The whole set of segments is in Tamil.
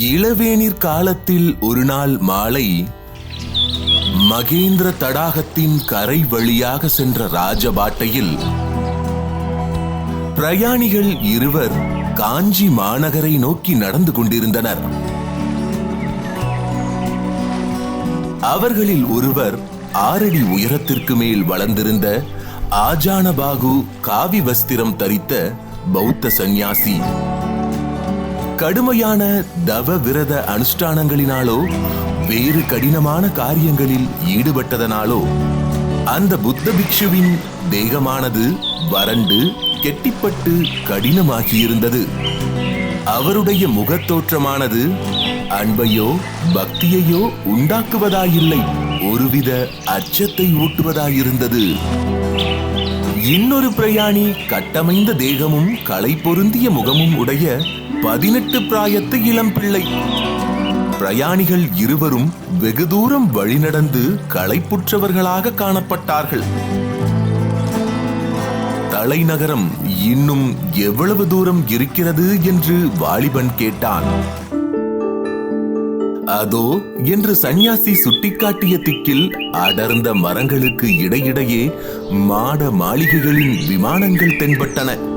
இளவேநீர் காலத்தில் ஒரு நாள் மாலை மகேந்திர தடாகத்தின் கரை வழியாக சென்ற ராஜபாட்டையில் பிரயாணிகள் இருவர் காஞ்சி மாநகரை நோக்கி நடந்து கொண்டிருந்தனர். அவர்களில் ஒருவர் ஆறடி உயரத்திற்கு மேல் வளர்ந்திருந்த ஆஜானபாகு காவி வஸ்திரம் தரித்த பௌத்த சந்நியாசி. கடுமையான தவ விரத அனுஷ்டானங்களினாலோ வேறு கடினமான காரியங்களில் ஈடுபட்டதனாலோ அந்த புத்த பிக்ஷுவின் தேகமானது வறண்டு கெட்டிப்பட்டு கடினமாகியிருந்தது. அவருடைய முகத்தோற்றமானது அன்பையோ பக்தியையோ உண்டாக்குவதாயில்லை ஒருவித அச்சத்தை ஊட்டுவதாயிருந்தது. இன்னொரு பிரயாணி கட்டமைந்த தேகமும் களை பொருந்திய முகமும் உடைய பதினெட்டு பிராயத்து இளம் பிள்ளை. பிரயாணிகள் இருவரும் வெகு தூரம் வழிநடந்து களைப்புற்றவர்களாக காணப்பட்டார்கள். தலைநகரம் இன்னும் எவ்வளவு தூரம் இருக்கிறது என்று வாலிபன் கேட்டான். அதோ என்று சந்நியாசி சுட்டிக்காட்டிய திக்கில் அடர்ந்த மரங்களுக்கு இடையிடையே மாட மாளிகைகளின் விமானங்கள் தென்பட்டன.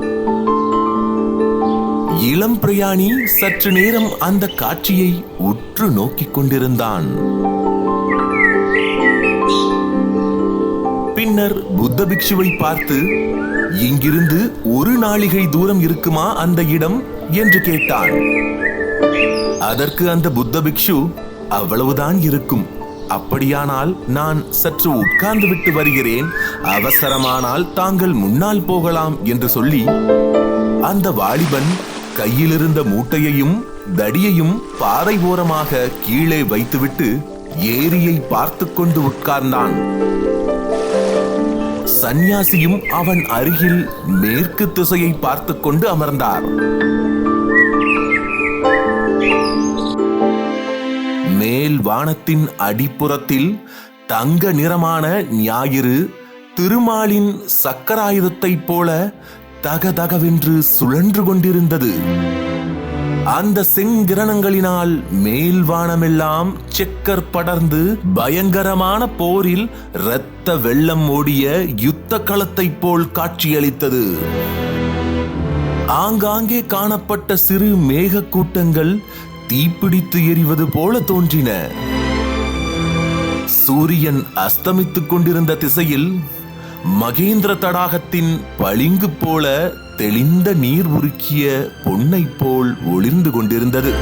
இளம் பிரயாணி சற்று நேரம் அந்த காட்சியை உற்று நோக்கிக் கொண்டிருந்தான். பின்னர் புத்த பிக்ஷுவை பார்த்து இங்கிருந்து ஒரு நாளிகை தூரம் இருக்குமா அந்த இடம்? என்று கேட்டான். அதற்கு அந்த புத்த பிக்ஷு அவ்வளவுதான் இருக்கும். அப்படியானால் நான் சற்று உட்கார்ந்து விட்டு வருகிறேன். அவசரமானால் தாங்கள் முன்னால் போகலாம் என்று சொல்லி அந்த வாலிபன் கையிலிருந்த மூட்டையையும் தடியையும் பாறை ஓரமாக கீழே வைத்துவிட்டு ஏரியை பார்த்து கொண்டு உட்கார்ந்தான். சந்நியாசியும் அவன் அருகில் மேற்கு திசையை பார்த்து கொண்டு அமர்ந்தார். மேல் வானத்தின் அடிப்புறத்தில் தங்க நிறமான ஞாயிறு திருமாலின் சக்கராயுதத்தைப் போல தகதகவென்று சுழன்று கொண்டிருந்தது. அந்த செங்கிரணங்களினால் மேல் வானமெல்லாம் செக்கர் படர்ந்து பயங்கரமான போரில் இரத்த வெள்ளம் ஓடிய யுத்த களத்தைப் போல் காட்சியளித்தது. ஆங்காங்கே காணப்பட்ட சிறு மேக கூட்டங்கள் தீப்பிடித்து எரிவது போல தோன்றின. சூரியன் அஸ்தமித்துக் கொண்டிருந்த திசையில் மகேந்திர தடாகத்தின் பளிங்கு போல தெளிந்த நீர் உருக்கிய பொன்னை போல் ஒளிர்ந்து கொண்டிருந்தது.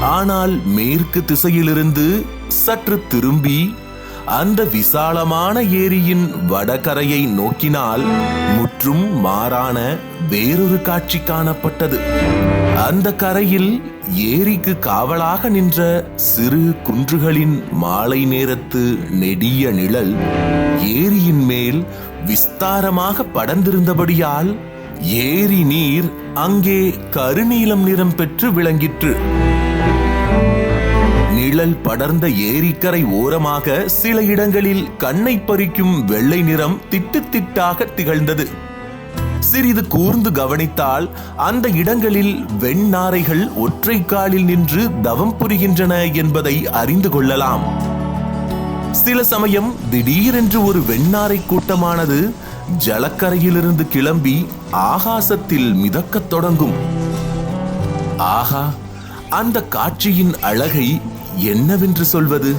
ஆனால் மேற்கு திசையிலிருந்து சற்று திரும்பி அந்த விசாலமான ஏரியின் வடகரையை நோக்கினால் முற்றும் மாறான வேறொரு காட்சி காணப்பட்டது. அந்த கரையில் ஏரிக்கு காவலாக நின்ற சிறு குன்றுகளின் மாலை நேரத்து நெடிய நிழல் ஏரியின் மேல் விஸ்தாரமாக படர்ந்திருந்தபடியால் ஏரி நீர் அங்கே கருநீலம் நிறம் பெற்று விளங்கிற்று. நிழல் படர்ந்த ஏரிக்கரை ஓரமாக சில இடங்களில் கண்ணை பறிக்கும் வெள்ளை நிறம் திட்டு திட்டாக திகழ்ந்தது. சிறிது கூர்ந்து கவனித்தால் அந்த இடங்களில் வெண்ணாரைகள் ஒற்றை காலில் நின்று தவம் புரிகின்றன என்பதை அறிந்து கொள்ளலாம். சில சமயம் திடீரென்று ஒரு வெண்ணாரை கூட்டமானது ஜலக்கரையிலிருந்து கிளம்பி ஆகாசத்தில் மிதக்கத் தொடங்கும். ஆஹா அந்த காட்சியின் அழகை என்னவென்று சொல்வது?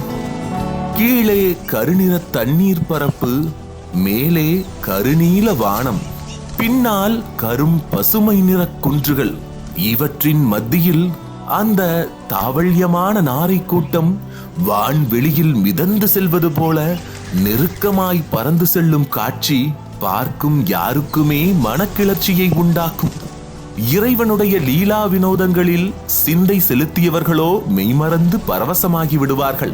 கீழே கருநிற தண்ணீர் பரப்பு மேலே கருநீல வானம். பின்னால் கரும் பசுமை நிற குன்றுகள். இவற்றின் மத்தியில் அந்த தாவல்யமான நாரை கூட்டம் வான்வெளியில் மிதந்து செல்வது போல நெருக்கமாய் பறந்து செல்லும் காட்சி பார்க்கும் யாருக்குமே மனக்கிளர்ச்சியை உண்டாக்கும். இறைவனுடைய லீலா வினோதங்களில் சிந்தை செலுத்தியவர்களோ மெய்மறந்து பரவசமாகி விடுவார்கள்.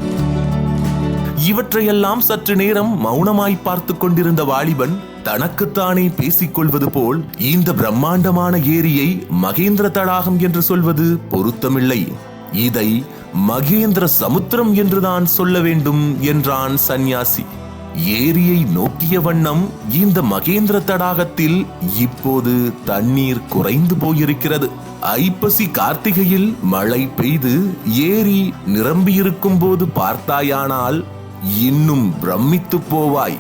இவற்றையெல்லாம் சற்று நேரம் மௌனமாய் பார்த்து கொண்டிருந்த வாலிபன் தனக்குத்தானே பேசிக்கொள்வது போல் இந்த பிரம்மாண்டமான ஏரியை மகேந்திர தடாகம் என்று சொல்வது பொருத்தமில்லை. இதை மகேந்திர சமுத்திரம் என்றுதான் சொல்ல வேண்டும் என்றான் சந்நியாசி. ஏரியை நோக்கிய வண்ணம் இந்த மகேந்திர தடாகத்தில் இப்போது தண்ணீர் குறைந்து போயிருக்கிறது. ஐப்பசி கார்த்திகையில் மழை பெய்து ஏரி நிரம்பியிருக்கும் போது பார்த்தாயானால் இன்னும் பிரமித்து போவாய்.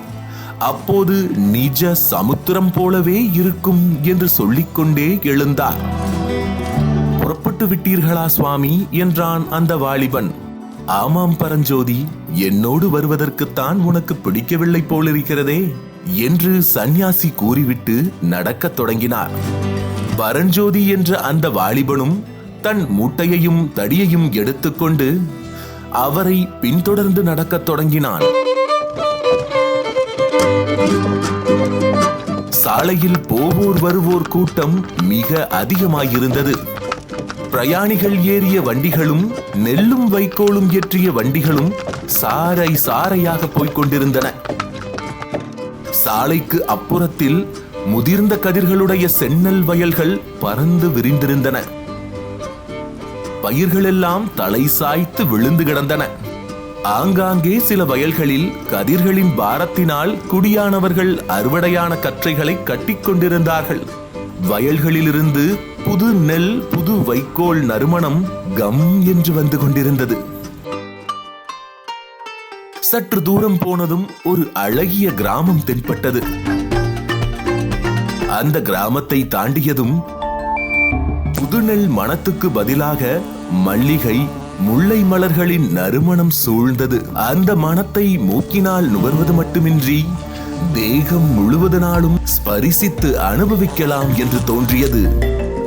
அப்போது நிஜ சமுத்திரம் போலவே இருக்கும் என்று சொல்லிக்கொண்டே எழுந்தார். புறப்பட்டு விட்டீர்களா சுவாமி? என்றான் அந்த வாலிபன். ஆமாம் பரஞ்சோதி என்னோடு வருவதற்குத்தான் உனக்கு பிடிக்கவில்லை போலிருக்கிறதே என்று சந்நியாசி கூறிவிட்டு நடக்கத் தொடங்கினார். பரஞ்சோதி என்ற அந்த வாலிபனும் தன் மூட்டையையும் தடியையும் எடுத்துக்கொண்டு அவரை பின்தொடர்ந்து நடக்கத் தொடங்கினான். சாலையில் போவோர் வருவோர் கூட்டம் மிக அதிகமாயிருந்தது. பிரயாணிகள் ஏறிய வண்டிகளும் நெல்லும் வைக்கோலும் ஏற்றிய வண்டிகளும் சாரை சாரையாக போய்க் கொண்டிருந்தன சாலைக்கு அப்புறத்தில் முதிர்ந்த கதிர்களுடைய சென்னல் வயல்கள் பறந்து விரிந்திருந்தன. பயிர்களெல்லாம் தலை சாய்த்து விழுந்து கிடந்தன. ஆங்காங்கே சில வயல்களில் கதிர்களின் பாரத்தினால் குடியானவர்கள் அறுவடையான கற்றைகளை கட்டிக்கொண்டிருந்தார்கள் வயல்களிலிருந்து புது நெல் புது வைக்கோல் நறுமணம் கம் என்று வந்து கொண்டிருந்தது. சற்று தூரம் போனதும் ஒரு அழகிய கிராமம் தென்பட்டது. அந்த கிராமத்தை தாண்டியதும் புதுநெல் மணத்துக்கு பதிலாக மல்லிகை முல்லை மலர்களின் நறுமணம் சூழ்ந்தது. அந்த மனத்தை மூக்கினால் நுகர்வது மட்டுமின்றி தேகம் முழுவதனாலும் ஸ்பரிசித்து அனுபவிக்கலாம் என்று தோன்றியது.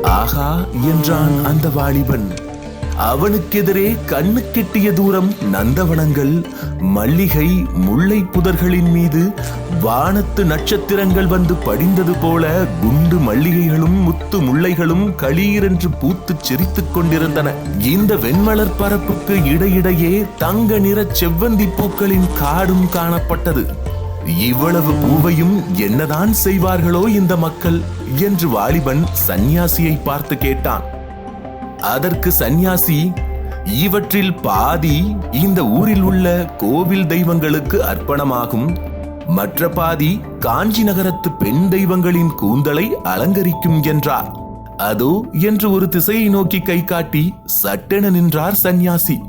ஆகா என்றான் அந்த வாலிபன். அவனுக்கெதிரே கண்ணு கெட்டிய தூரம் நந்தவனங்கள் மல்லிகை முல்லை புதர்களின் மீது வானத்து நட்சத்திரங்கள் வந்து படிந்தது போல குண்டு மல்லிகைகளும் முத்து முல்லைகளும் களீரென்று பூத்துச் சிரித்துக் கொண்டிருந்தன. இந்த வெண்மலர் பரப்புக்கு இடையிடையே தங்க நிற செவ்வந்தி பூக்களின் காடும் காணப்பட்டது. இவ்வளவு பூவையும் என்னதான் செய்வார்களோ இந்த மக்கள் என்று வாலிபன் சந்நியாசியை பார்த்து கேட்டான். அதற்கு சந்நியாசி இவற்றில் பாதி இந்த ஊரில் உள்ள கோவில் தெய்வங்களுக்கு அர்ப்பணமாகும். மற்ற பாதி காஞ்சி நகரத்து பெண் தெய்வங்களின் கூந்தலை அலங்கரிக்கும் என்றார். அதோ என்று ஒரு திசையை நோக்கி கை காட்டி சட்டென நின்றார் சந்நியாசி.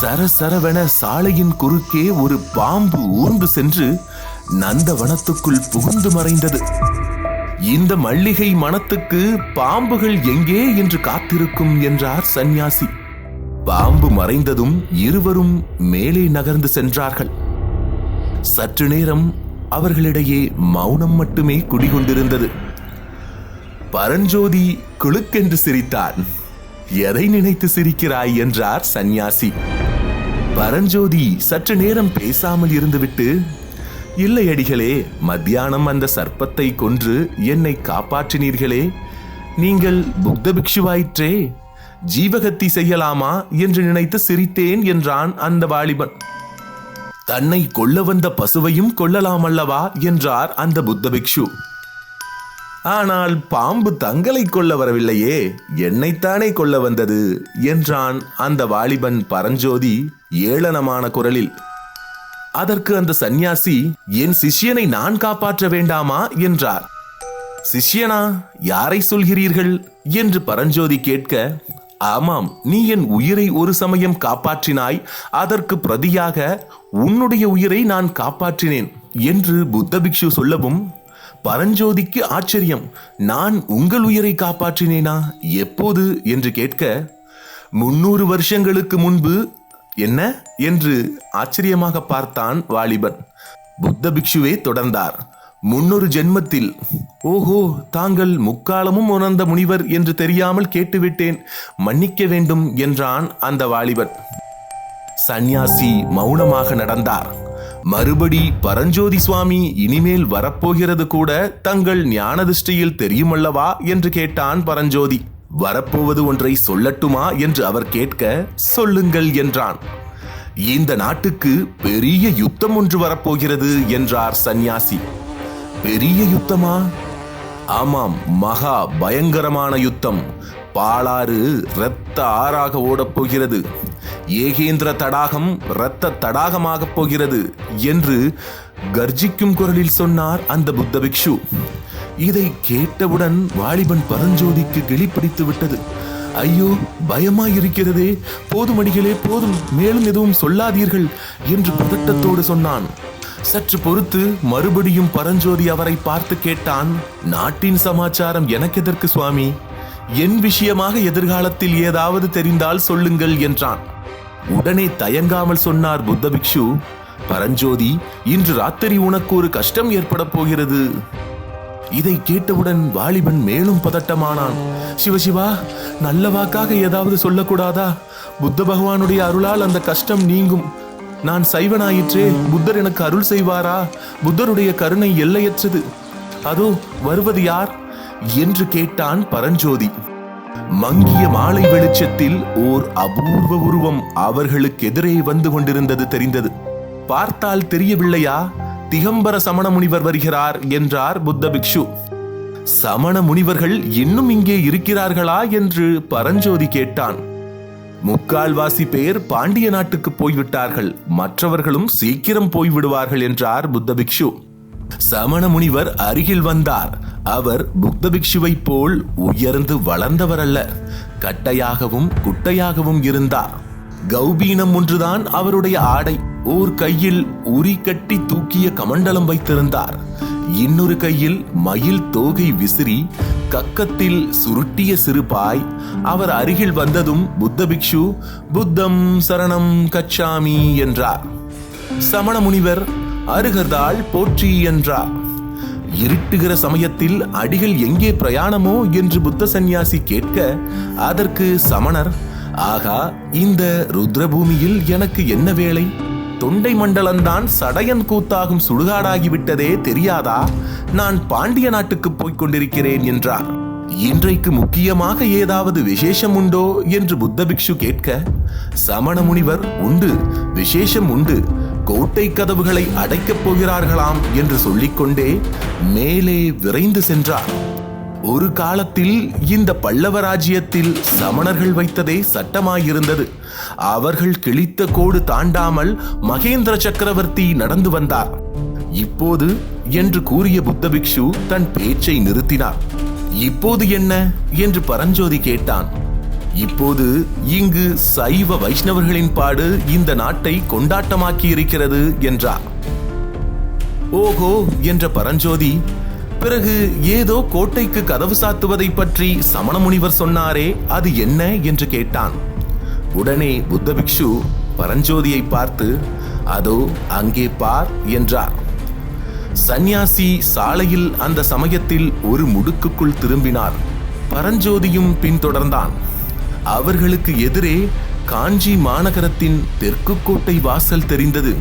சரசரவென சாலையின் குறுக்கே ஒரு பாம்பு ஊர்ந்து சென்று நந்தவனத்துக்குள் புகுந்து மறைந்தது. இந்த மல்லிகை மனத்துக்கு பாம்புகள் எங்கே என்று காத்திருக்கும் என்றார் சந்நியாசி. பாம்பு மறைந்ததும் இருவரும் மேலே நகர்ந்து சென்றார்கள். சற்று நேரம் அவர்களிடையே மௌனம் மட்டுமே குடிகொண்டிருந்தது. பரஞ்சோதி குளுக்கென்று சிரித்தான். எதை நினைத்து சிரிக்கிறாய்? என்றார் சந்நியாசி. பரஞ்சோதி சற்று நேரம் பேசாமல் இருந்துவிட்டு இல்லை அடிகளே மத்தியானம் அந்த சர்ப்பத்தை கொன்று என்னை காப்பாற்றினீர்களே. நீங்கள் புத்த பிக்ஷுவாயிற்றே ஜீவகத்தி செய்யலாமா என்று நினைத்து சிரித்தேன் என்றான் அந்த வாலிபன். தன்னை கொல்ல வந்த பசுவையும் கொல்லலாம் அல்லவா என்றார் அந்த புத்த பிக்ஷு ஆனால் பாம்பு தங்களை கொல்ல வரவில்லையே என்னைத்தானே கொல்ல வந்தது என்றான் அந்த வாலிபன் பரஞ்சோதி ஏளனமான குரலில். அதற்கு அந்த சந்நியாசி என் சிஷ்யனை நான் காப்பாற்ற வேண்டாமா? என்றார். சிஷ்யனா யாரை சொல்கிறீர்கள்? என்று பரஞ்சோதி கேட்க ஆமாம் நீ என் உயிரை ஒரு சமயம் காப்பாற்றினாய் அதற்கு பிரதியாக உன்னுடைய உயிரை நான் காப்பாற்றினேன் என்று புத்த பிக்ஷு சொல்லவும் பரஞ்சோதிக்கு ஆச்சரியம் நான் உங்கள் உயிரை காப்பாற்றினேனா? எப்போது? என்று கேட்க முன்னூறு வருஷங்களுக்கு முன்பு என்ன என்று ஆச்சரியமாக பார்த்தான் வாலிபன். புத்த பிக்ஷுவே தொடர்ந்தார். முன்னொரு ஜென்மத்தில் ஓஹோ தாங்கள் முக்காலமும் உணர்ந்த முனிவர் என்று தெரியாமல் கேட்டுவிட்டேன். மன்னிக்க வேண்டும் என்றான் அந்த வாலிபன். சந்நியாசி மௌனமாக நடந்தார். மறுபடி பரஞ்சோதி சுவாமி இனிமேல் வரப்போகிறது கூட தங்கள் ஞானதிஷ்டியில் தெரியுமல்லவா? என்று கேட்டான் பரஞ்சோதி. வரப்போவது ஒன்றை சொல்லட்டுமா என்று அவர் கேட்க சொல்லுங்கள் என்றான். இந்த நாட்டுக்கு பெரிய யுத்தம் ஒன்று வரப்போகிறது என்றார் சந்நியாசி. பெரிய யுத்தமா? ஆமாம் மகா பயங்கரமான யுத்தம். பாலாறு இரத்த ஆறாக ஓடப் போகிறது. ஏகேந்திர தடாகம் இரத்த தடாகமாகப் போகிறது என்று கர்ஜிக்கும் குரலில் சொன்னார் அந்த புத்த பிக்ஷு. இதை கேட்டவுடன் வாலிபன் பரஞ்சோதிக்கு கிளிப்பிடித்து விட்டது. ஐயோ பயமாயிருக்கிறதே. போதும் அடிகளே போதும். மேலும் எதுவும் சொல்லாதீர்கள் என்று பதட்டத்தோடு சொன்னான். சற்று பொறுத்து மறுபடியும் பரஞ்சோதி அவரை பார்த்து கேட்டான் நாட்டின் சமாச்சாரம் எனக்கெதற்கு சுவாமி? என் விஷயமாக எதிர்காலத்தில் ஏதாவது தெரிந்தால் சொல்லுங்கள் என்றான். உடனே தயங்காமல் சொன்னார் புத்த பிக்ஷு பரஞ்சோதி இன்று ராத்திரி உனக்கு ஒரு கஷ்டம் ஏற்பட போகிறது. இதை கேட்டவுடன் வாலிபன் மேலும் பதட்டமானான். சிவசிவா நல்ல வாக்காக ஏதாவது சொல்லக்கூடாதா? புத்த பகவானுடைய அருளால் அந்த கஷ்டம் நீங்கும். நான் சைவனாயிற்றே புத்தர் எனக்கு அருள் செய்வாரா? புத்தருடைய கருணை எல்லையற்றது. அதோ வருவது யார்? என்று கேட்டான் பரஞ்சோதி. மங்கிய மாலை வெளிச்சத்தில் ஓர் அபூர்வ உருவம் அவர்களுக்கு எதிரே வந்து கொண்டிருந்தது தெரிந்தது. பார்த்தால் தெரியவில்லையா? திகம்பர சமண முனிவர் வருகிறார் என்றார் புத்த பிக்ஷு. சமண முனிவர்கள் இன்னும் இங்கே இருக்கிறார்களா என்று பரஞ்சோதி கேட்டான். முக்கால்வாசி பேர் பாண்டிய நாட்டுக்கு போய்விட்டார்கள். மற்றவர்களும் சீக்கிரம் போய்விடுவார்கள் என்றார் புத்த பிக்ஷு. சமண முனிவர் அருகில் வந்தார். அவர் புத்த பிக்ஷுவை போல் உயர்ந்து வளர்ந்தவர் அல்ல கட்டையாகவும் குட்டையாகவும் இருந்தார். கௌபீனம் ஒன்றுதான் அவருடைய ஆடை. ஓர் கையில் உரி கட்டி தூக்கிய கமண்டலம் வைத்திருந்தார். இன்னொரு கையில் மயில் தோகை விசிறி கக்கத்தில் சுருட்டிய சிறுபாய் அவர் அருகில் வந்ததும் புத்த பிக்ஷு புத்தம் சரணம் கச்சாமி என்றார். சமண முனிவர் அருகதால் போற்றி என்றார். இருட்டுகிற சமயத்தில் அடிகள் எங்கே பிரயாணமோ என்று புத்த சந்நியாசி கேட்க அதற்கு சமணர் ஆகா இந்த ருத்ரபூமியில் எனக்கு என்ன வேலை? தொண்டை மண்டலம்தான் சடையன் கூத்தாகும் சுடுகாடாகிவிட்டதே தெரியாதா? நான் பாண்டிய நாட்டுக்கு போய்க் கொண்டிருக்கிறேன் என்றார். இன்றைக்கு முக்கியமாக ஏதாவது விசேஷம் உண்டோ? என்று புத்த பிக்ஷு கேட்க சமண முனிவர் உண்டு விசேஷம் உண்டு கோட்டை கதவுகளை அடைக்கப் போகிறார்களாம் என்று சொல்லிக்கொண்டே மேலே விரைந்து சென்றார். ஒரு காலத்தில் இந்த பல்லவ ராஜ்யத்தில் சமணர்கள் வைத்ததே சட்டமாயிருந்தது. அவர்கள் கிழித்த கோடு தாண்டாமல் மகேந்திர சக்கரவர்த்தி நடந்து வந்தார். இப்போது என்று கூறிய புத்த பிக்ஷு தன் பேச்சை நிறுத்தினார். இப்போது என்ன? என்று பரஞ்சோதி கேட்டான். இப்போது இங்கு சைவ வைஷ்ணவர்களின் பாடு இந்த நாட்டை கொண்டாட்டமாக்கி இருக்கிறது என்றார். ஓஹோ! என்ற பரஞ்சோதி பிறகு ஏதோ கோட்டைக்கு கதவு சாத்துவதை பற்றி சமண முனிவர் சொன்னாரே அது என்ன என்று கேட்டான். உடனே புத்த பிக்ஷு பரஞ்சோதியை பார்த்து அதோ அங்கே பார் என்றார். சந்நியாசி சாலையில் அந்த சமயத்தில் ஒரு முடுக்குக்குள் திரும்பினார். பரஞ்சோதியும் பின்தொடர்ந்தான். அவர்களுக்கு எதிரே காஞ்சி மாநகரத்தின் தெற்கு கோட்டை வாசல் தெரிந்தது.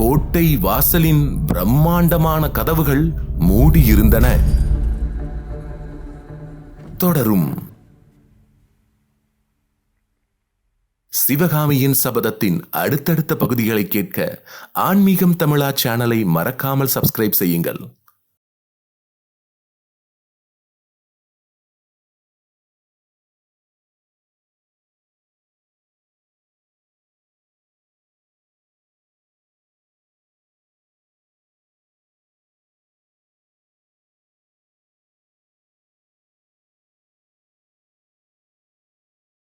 கோட்டை வாசலின் பிரம்மாண்டமான கதவுகள் மூடியிருந்தன. தொடரும். சிவகாமியின் சபதத்தின் அடுத்தடுத்த பகுதிகளை கேட்க ஆன்மீகம் தமிழா சேனலை மறக்காமல் சப்ஸ்கிரைப் செய்யுங்கள்.